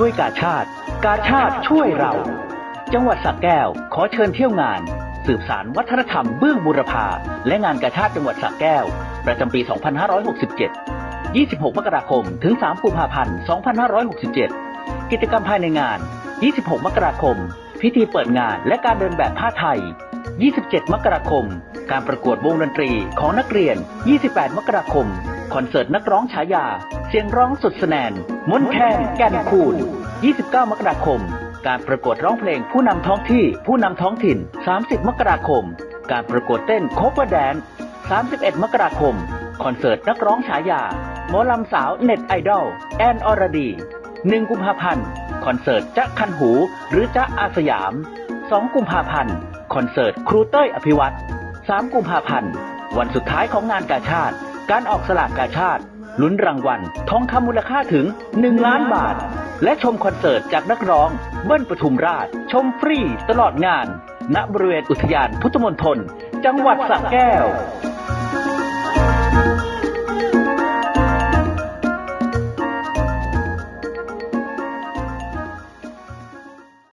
ช่วยกาชาติ กาชาติช่วยเรา จังหวัดสระแก้วขอเชิญเที่ยวงาน สืบสารวัฒนธรรมเบื้องบุรพาและงานกาชาติจังหวัดสระแก้ว ประจำปี 2567 26 มกราคม ถึง 3 กุมภาพันธ์ 2567 กิจกรรมภายในงาน 26 มกราคม พิธีเปิดงานและการเดินแบบผ้าไทย 27 มกราคม การประกวดวงดนตรีของนักเรียน 28 มกราคม คอนเสิร์ตนักร้องฉายา เสียงร้องสุดสแนนมนแคนแก่นคูณ29 มกราคม การประกวดร้องเพลงผู้นำท้องที่ผู้นำท้องถิ่น 30 มกราคม การประกวดเต้นโคเวอร์แดน 31 มกราคม คอนเสิร์ตนักร้องฉายาหมอลำสาวเน็ตไอดอลแอนอรดี 1 กุมภาพันธ์ คอนเสิร์ตจ๊ะคันหู หรือจ๊ะอาสยาม 2 กุมภาพันธ์ คอนเสิร์ตครูเต้ยอภิวัตร3กุมภาพันธ์ วันสุดท้ายของงานกาชาติ การออกสลากกาชาติ ลุ้นรางวัลทองคำมูลค่าถึง 1 ล้านบาท และชมคอนเสิร์ตจากนักร้อง เบิ้ลปทุมราช ชมฟรีตลอดงาน ณบริเวณอุทยานพุทธมณฑลจังหวัดสระแก้ว